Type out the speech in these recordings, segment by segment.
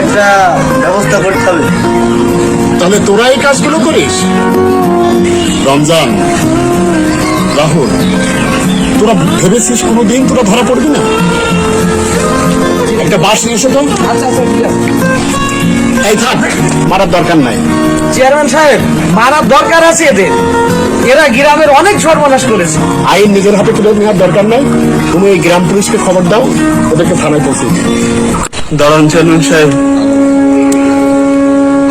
একটা ব্যবস্থা করতে হবে। তাহলে তোরা এই কাজগুলো করিস? রমজান রাহুল তোরা ভেবেছিস কোনো দিন তোরা ধরা পড়বি না? একটা বাস নিয়ে এসে তো। আচ্ছা, আচ্ছা, এই থাক মারার দরকার নাই। চেয়ারম্যান সাহেব মারার দরকার আছে এদের। এরা গ্রামের অনেক সর্বনাশ করেছে। আইন নিজের হাতে তুলে নেওয়ার দরকার নাই। তুমি এই গ্রাম পুলিশকে খবর দাও ওদেরকে থানায় পৌঁছে। দাঁড়ান চেয়ারম্যান সাহেব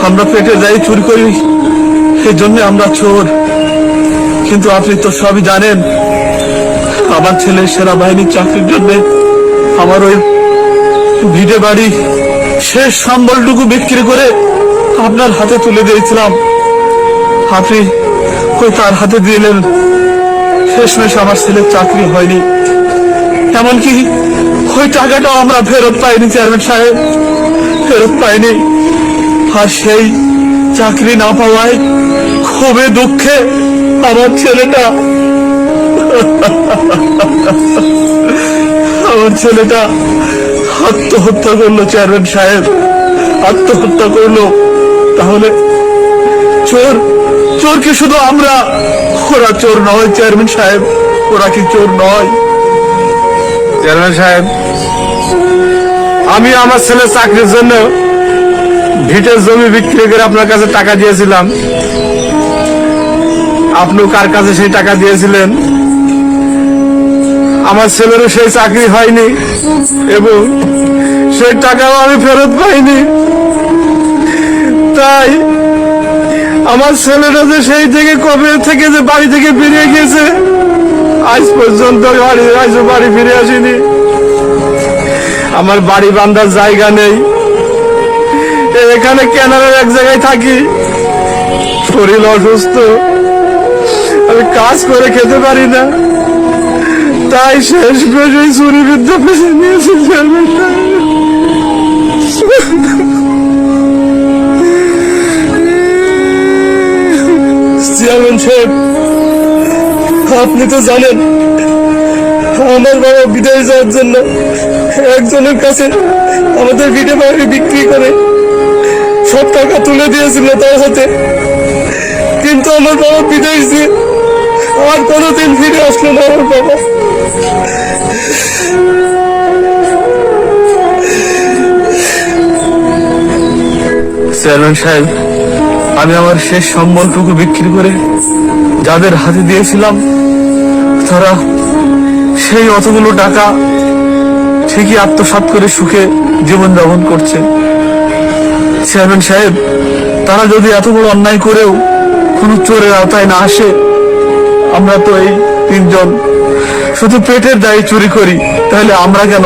আমরা পেটে যাই চুরি করি সেই জন্য আমরা চোর। কিন্তু আপনি তো সবই জানেন আমার ছেলে সেনাবাহিনীর চাকরির জন্য আমার ওই ভিটে বাড়ি শেষ সম্বলটুকু বিক্রি করে আপনার হাতে তুলে দিয়েছিলাম। আপনি ওই তার হাতে দিলেন শেষমেশ আমার ছেলের চাকরি হয়নি। এমনকি ওই টাকাটাও আমরা ফেরত পাইনি, চেয়ারম্যান সাহেব। ফেরত পাইনি। আর সেই চাকরি না পাওয়ায় খুবই দুঃখে আমার ছেলেটা আমার ছেলেটা আত্মহত্যা করল, চেয়ারম্যান সাহেব। আত্মহত্যা করল। তাহলে চোর চোর কি শুধু আমরা? ওরা চোর নয়, চেয়ারম্যান সাহেব। ওরা কি চোর নয়? চেয়ারম্যান সাহেব, আমি আমার ছেলের চাকরির জন্য ভিটের জমি বিক্রি করে আপনার কাছে টাকা দিয়েছিলাম। আপনি কার কাছে সেই টাকা দিয়েছিলেন? আমার ছেলেরও সেই চাকরি হয়নি এবং সেই টাকাও আমি ফেরত পাইনি। তাই আমার ছেলেটা যে সেই থেকে কবে থেকে যে বাড়ি থেকে বেরিয়ে গিয়েছে, আজ পর্যন্ত বাড়ি আজ বাড়ি ফিরে আসিনি। আমার বাড়ি বান্ধার জায়গা নেই। এখানে কেনারের এক জায়গায় থাকি। শরীর অসুস্থ। আমি কাজ করে খেতে পারি না। তাই শেষ পেশ ওই চুরি বিদ্যা পেশে নিয়েছি সাহেব, আপনি তো জানেন, আমার বাবা বিদেশ যাওয়ার জন্য একজনের কাছে আমাদের ভিটে বাড়ি বিক্রি করে সব টাকা তুলে দিয়েছিল তার হাতে। কিন্তু আমার বাবা বিদেশ দিয়ে আর কোনোদিন ফিরে আসলো না আমার বাবা। চেয়ারম্যান সাহেব আমি আমার শেষ সম্বলটুকু বিক্রি করে যাদের হাতে দিয়েছিলাম, তারা সেই অতগুলো টাকা ঠিকই আত্মসাৎ করে সুখে জীবনযাপন করছে। চেয়ারম্যান সাহেব, তারা যদি এত বড় অন্যায় করেও কোনো চোরের আওতায় না আসে, আমরা তো এই তিনজন শুধু পেটের দায়ে চুরি করি, তাহলে আমরা কেন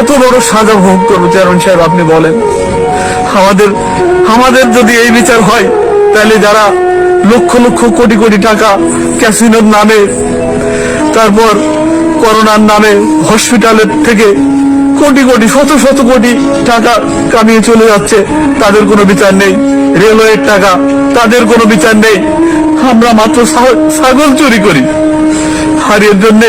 এত বড় সাজা ভোগ করব? চেয়ারম্যান সাহেব, আপনি বলেন। আমাদের আমাদের যদি এই বিচার হয়, তাহলে যারা লক্ষ লক্ষ কোটি কোটি টাকা ক্যাসিনোর নামে, তারপর করোনার নামে হসপিটালের থেকে কোটি কোটি, শত শত কোটি টাকা কামিয়ে চলে যাচ্ছে, তাদের কোনো বিচার নেই। রেলওয়ের টাকা, তাদের কোনো বিচার নেই। আমরা মাত্র ছাগল চুরি করি। আর এর জন্য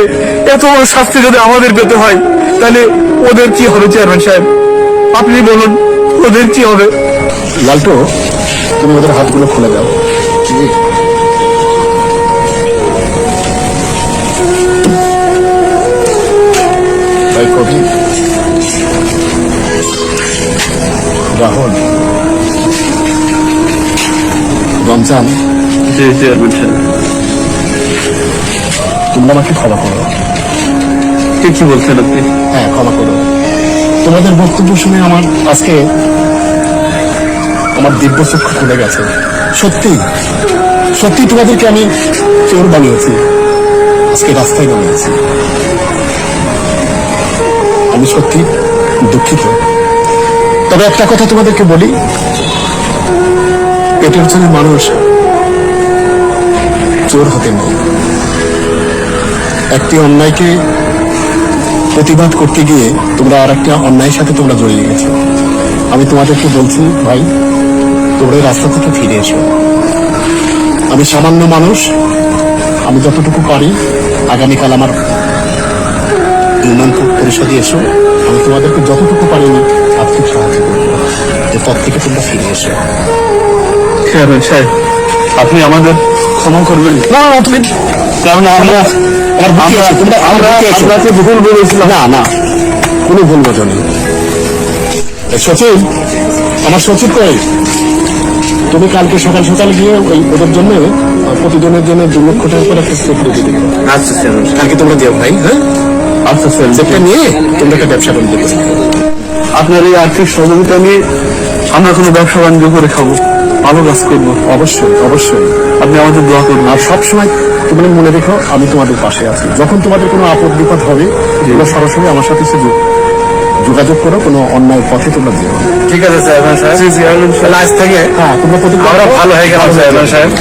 এত বড় শাস্তি যদি আমাদের পেতে হয়, তাহলে ওদের কি হবে, চেয়ারম্যান সাহেব? আপনি বলুন। ওদের কি হবে? লালটু তুমি ওদের হাতগুলো খুলে দাও। রাহুল রমজান জি চেয়ারম্যান সাহেব। তোমরা আমাকে ক্ষমা করো। কি কি বলছেন আপনি। হ্যাঁ ক্ষমা করো। তোমাদের বক্তব্য শুনে আমার আজকে আমার দিব্য চক্ষু খুলে গেছে। সত্যি সত্যি তোমাদেরকে আমি চোর বানিয়েছি। আজকে রাস্তায় নামিয়েছি। আমি সত্যি দুঃখিত। তবে একটা কথা তোমাদেরকে বলি, পেটের জন্য মানুষ চোর হতে নেই। একটি অন্যায়কে প্রতিবাদ করতে গিয়ে তোমরা আর একটা অন্যায়ের সাথে তোমরা জড়িয়ে গেছো। আমি তোমাদেরকে বলছি, ভাই, তোমরা রাস্তা থেকে ফিরে এসো। আমি সামান্য মানুষ, আমি যতটুকু পারি, আগামীকাল আমার ইউনিয়ন পরিষদে এসো। আমি তোমাদেরকে যতটুকু পারিনি আর্থিক সাহায্য করব। এই পথ থেকে তোমরা ফিরে এসো। আপনি আমাদের ক্ষমা করবেন। না না তুমি কারণ আমরা আমার বুকে এসো, তোমরা আমার আমরা আপনাকে ভুল বলেছিলাম না না। কোনো ভুল বোঝনি সচিব আমার সচিব কই? তুমি কালকে সকাল সকাল গিয়ে ওই ওদের জন্য প্রতিদিনের জন্য দু লক্ষ টাকা করে একটা চেক দিয়ে দিবে আচ্ছা কালকে তোমরা দিও ভাই হ্যাঁ? আচ্ছা স্যার। চেকটা নিয়ে তোমরা একটা ব্যবসা করে। দেবে আপনার এই আর্থিক সহযোগিতা নিয়ে আমরা কোনো ব্যবসা বাণিজ্য করে খাব। ভালো কাজ করব। অবশ্যই অবশ্যই। আপনি আমাদের দোয়া করবেন আর সবসময় তোমরা মনে রেখো আমি তোমাদের পাশে আছি। যখন তোমাদের কোনো আপদ বিপদ হবে তোমরা সরাসরি আমার সাথে এসে যোগাযোগ করো কোনো অন্যায় পথে তোমরা যেও ঠিক আছে চেয়ারম্যান সাহেব। আজ থেকে হ্যাঁ তোমরা প্রতিজ্ঞা আমরা ভালো হয়ে গেলাম চেয়ারম্যান সাহেব।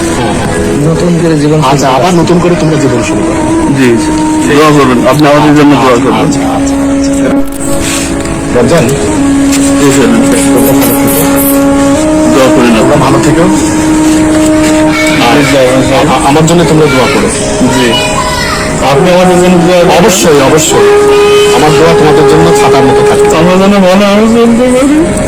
নতুন করে জীবন আচ্ছা আবার নতুন করে তোমরা জীবন শুরু করো। জি দোয়া করবেন। আপনি আমাদের জন্য দোয়া করবেন। আচ্ছা আচ্ছা দোয়া করে। তোমরা ভালো থেকো। আমার জন্য তোমরা দোয়া করো। জি। আপনি আমাদের জন্য দোয়া অবশ্যই অবশ্যই। আমার দোয়া তোমাদের জন্য ছাতার মতো থাকবে। আমরা যেন ভালো আরও চলতে পারি।